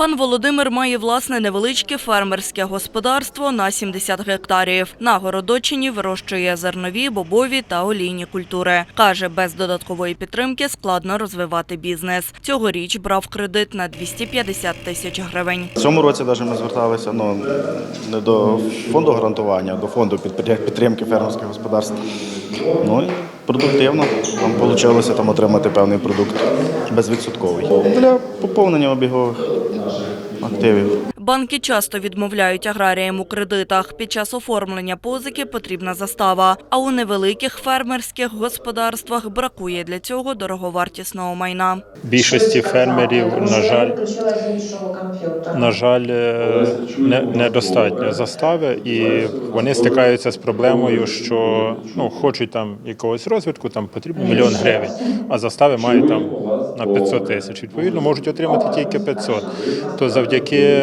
Пан Володимир має власне невеличке фермерське господарство на 70 гектарів. На Городочині вирощує зернові, бобові та олійні культури. Каже, без додаткової підтримки складно розвивати бізнес. Цьогоріч брав кредит на 250 тисяч гривень. Цьому році навіть ми зверталися ну, не до фонду гарантування, а до фонду підтримки фермерських господарств. Ну продуктивно нам вийшло там отримати певний продукт безвідсотковий. Для поповнення обігових активів. Банки часто відмовляють аграріям у кредитах. Під час оформлення позики потрібна застава. А у невеликих фермерських господарствах бракує для цього дороговартісного майна. Більшості фермерів, на жаль, на жаль, е, не, недостатньо застави, і вони стикаються з проблемою, що ну, хочуть там якогось розвитку, там потрібно мільйон гривень, а застави мають там на 500 тисяч. Відповідно, можуть отримати тільки 500. То завдяки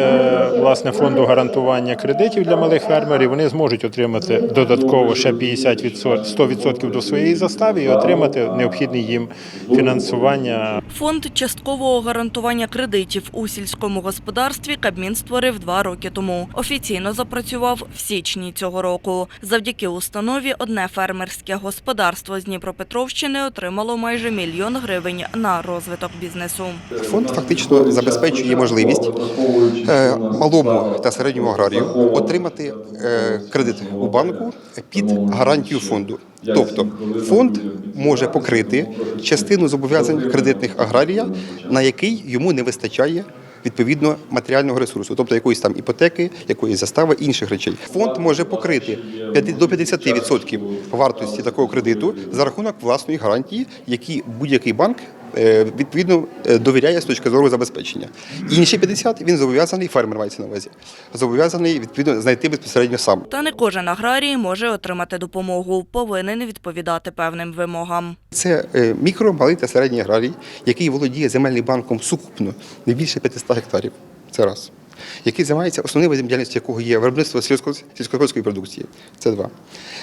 власне фонду гарантування кредитів для малих фермерів вони зможуть отримати додатково ще 50%, 100% до своєї застави і отримати необхідне їм фінансування Фонд часткового гарантування кредитів у сільському господарстві Кабмін створив два роки тому. Офіційно запрацював в січні цього року. Завдяки установі одне фермерське господарство з Дніпропетровщини отримало майже мільйон гривень на розвиток бізнесу. Фонд фактично забезпечує можливість е, малому та середньому аграрію отримати е, кредит у банку під гарантію фонду. Тобто фонд може покрити частину зобов'язань кредитних аграрія, на який йому не вистачає. Відповідно матеріального ресурсу, тобто якоїсь там іпотеки, якоїсь застави, інших речей. Фонд може покрити 5 до 50% вартості такого кредиту за рахунок власної гарантії, які будь-який банк відповідно е, довіряє з точки зору забезпечення. Інші 50 він зобов'язаний, фермер мається на увазі, зобов'язаний відповідно знайти безпосередньо сам. Та не кожен аграрій може отримати допомогу, повинен відповідати певним вимогам. Це е, мікро, малий та середній аграрій, який володіє земельним банком сукупно не більше 500 гектарів. Це раз. Який займається основним видом діяльності, якого є виробництво сільсько- сільськогосподарської продукції. Це два.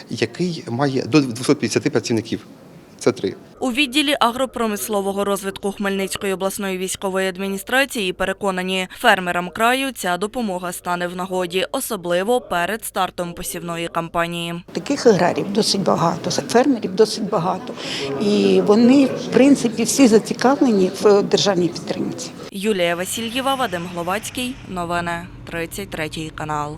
Який має до 250 працівників. Це три. У відділі агропромислового розвитку Хмельницької обласної військової адміністрації переконані, фермерам краю ця допомога стане в нагоді, особливо перед стартом посівної кампанії. Таких аграрів досить багато, фермерів досить багато. І вони, в принципі, всі зацікавлені в державній підтримці. Юлія Васильєва, Вадим Гловацький. Новини 33 канал.